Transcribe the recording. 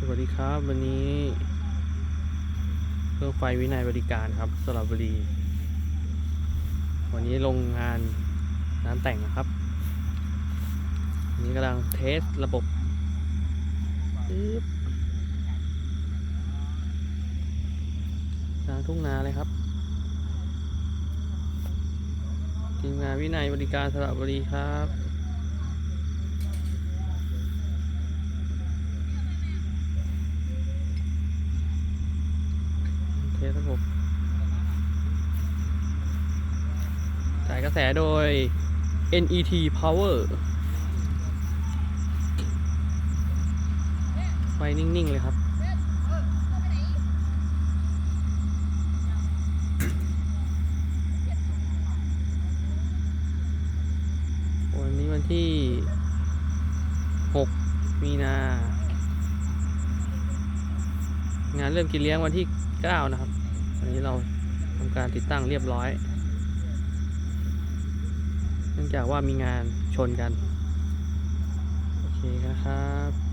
สวัสดีครับ วันนี้เครื่องไฟวินัยบริการครับสระบุรี วันนี้ลงงานงานแต่งนะครับวันนี้กำลังเทสระบบปึ๊บกลางทุ่งนาเลยครับทีมงานวินัยบริการสระบุรีครับ เทสระบบจ่ายกระแสโดย NET Power ไฟนิ่ง ๆ เลยครับวันนี้วันที่ 6 มีนา งานเริ่มกินเลี้ยงวันที่ 9 นะครับ วันนี้เราทำการติดตั้งเรียบร้อย เนื่องจากว่ามีงานชนกัน โอเคนะครับ